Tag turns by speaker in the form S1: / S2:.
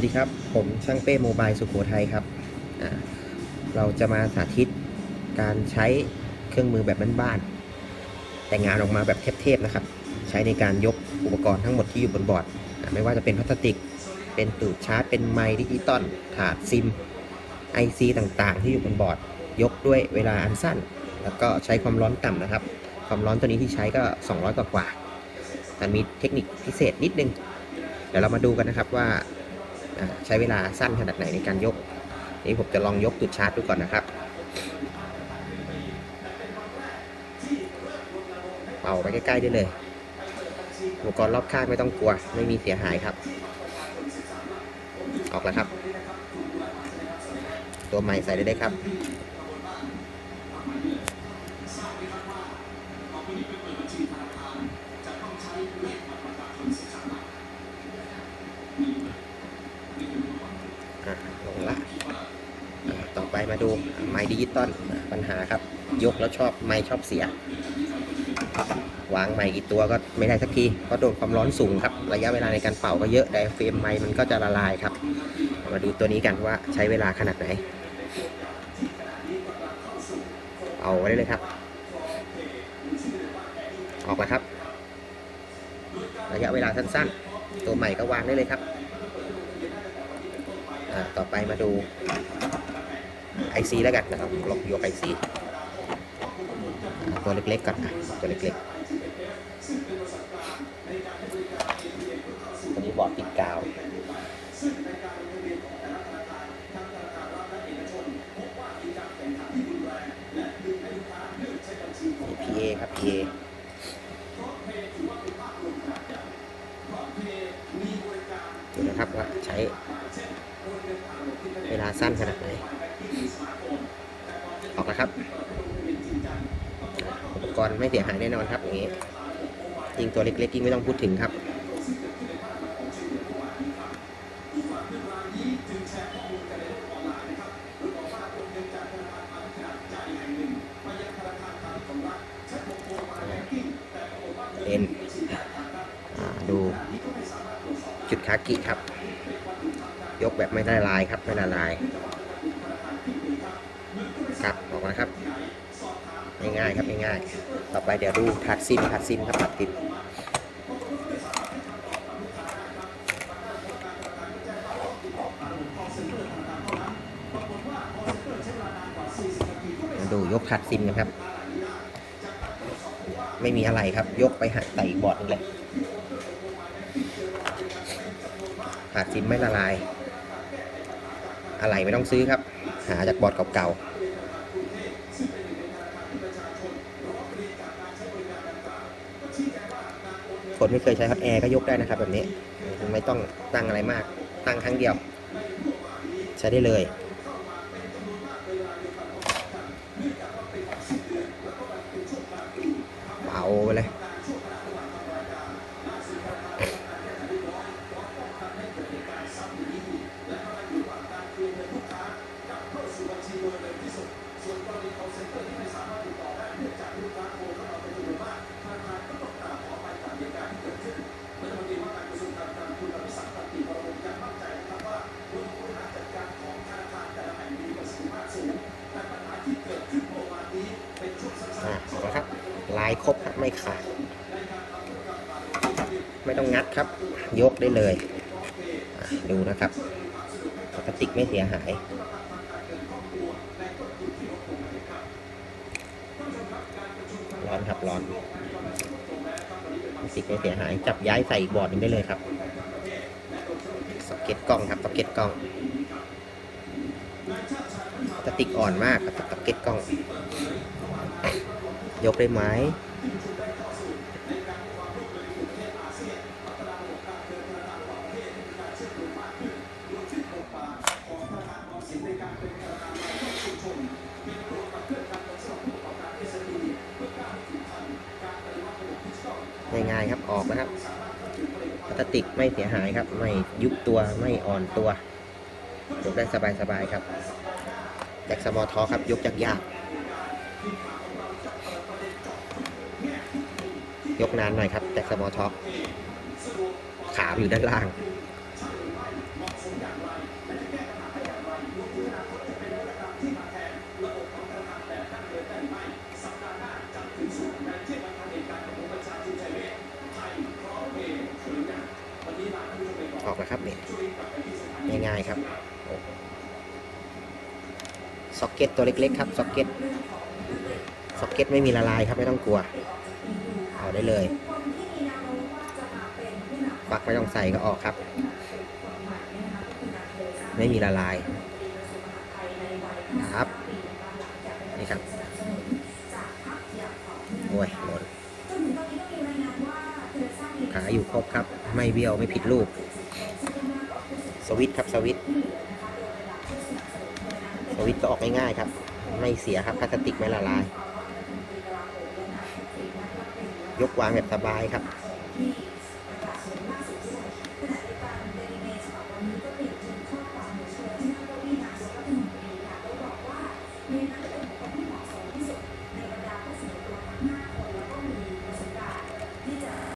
S1: วัสดีครับ ผมช่างเป้โมบายสุโขทัยครับ เราจะมาสาธิตการใช้เครื่องมือแบบบ้านๆ แต่งานออกมาแบบเทพๆนะครับ ใช้ในการยกอุปกรณ์ทั้งหมดที่อยู่บนบอร์ด ไม่ว่าจะเป็นพลาสติก เป็นตูดชาร์จ เป็นไมค์ดิจิตอล ถาดซิม IC ต่างๆ ที่อยู่บนบอร์ด ยกด้วยเวลาอันสั้น แล้วก็ใช้ความร้อนต่ำนะครับ ความร้อนตัวนี้ที่ใช้ก็ 200 กว่ากว่าๆมันมีเทคนิคพิเศษนิดนึง เดี๋ยวเรามาดูกันนะครับว่า ใช้เวลาสั้นขนาดไหนในการยก นี่ผมจะลองยกตุดชาร์จดูก่อนนะครับเป่าไปใกล้ๆได้เลยอุปกรณ์รอบข้างไม่ต้องกลัว ไม่มีเสียหายครับ ออกแล้วครับ ตัวใหม่ใส่ได้เลยครับ ดูไม้ดิจิตอลปัญหาครับ ยกแล้วชอบไม้ชอบเสีย วางไม้กี่ตัวก็ไม่ได้สักทีเพราะโดนความร้อนสูงครับ ระยะเวลาในการเป่าก็เยอะไดอะเฟรมไม้มันก็จะละลายครับ มาดูตัวนี้กันว่าใช้เวลาขนาดไหน เอาไว้ได้เลยครับ ออกแล้วครับ ระยะเวลาสั้นๆ ตัวใหม่ก็วางได้เลยครับต่อไปมาดู IC แล้วกันนะครับลองยก IC อ่าตัวเล็กๆก่อนอะตัวเล็กๆตัวนี้บอร์ดติดกาว PA ครับ PA ดูนะครับว่าใช้เวลาสั้นขนาดไหน ครับอุปกรณ์ไม่เสียหายแน่นอนครับอย่างนี้ยิงตัวเล็กๆยิงไม่ต้องพูดถึงครับเป็นดูจุดคากิครับ ยกแบบไม่ละลายครับ ไม่ละลาย ครับออกมาครับ ง่ายๆครับง่ายๆต่อไปเดี๋ยวดูถาดซิมถาดซิมครับถาดติดดูยกถาดซิมกันครับ ไม่มีอะไรครับ ยกไปหักใส่บอร์ดนึงเลยถาดซิมไม่ละลาย อะไรไม่ต้องซื้อครับ หาจากบอร์ดเก่าๆ คนไม่เคยใช้ฮอตแอร์ก็ยกได้นะครับแบบนี้ ไม่ต้องตั้งอะไรมาก ตั้งครั้งเดียว ใช้ได้เลยายครบครับไม่ขาด ไม่ต้องงัดครับ ยกได้เลย ดูนะครับพลาสติกไม่เสียหายร้อนครับร้อนพลาสติกไม่เสียหายจับย้ายใส่บอร์ดหนึงได้เลยครับสเก็ตกล้องครับสเก็ตกล้องพลาสติกอ่อนมากครับสเก็ตกล้อง ยกได้ไหมง่ายๆครับออกนะครับพลาสติกไม่เสียหายครับ ไม่ยุบตัวไม่อ่อนตัวยกได้สบายๆครับแจ็คสมอทอครับ ยกจากยาก ยกนานหน่อยครับ แต่สมอลท็อกขาอยู่ด้านล่าง
S2: ออกแล้วครับเนี่
S3: ง่ายๆครับซ็อกเก็ตตัวเล็กๆครับซ็อกเก็ตซ็อกเก็ตไม่มีละลายครับ ไม่ต้องกลัว อาได้เลยปักไม่ต้องใส่ก็ออกครับ ไม่มีละลายครับ นี่ครับโอ้ยหล่นขาอยู่ครบครับ ไม่เบี้ยวไม่ผิดรูป สวิตช์ครับสวิตช์สวิตช์ก็ออกง่ายๆครับ ไม่เสียครับพลาสติกไม่ละลาย ยกวางแบบสบายครับ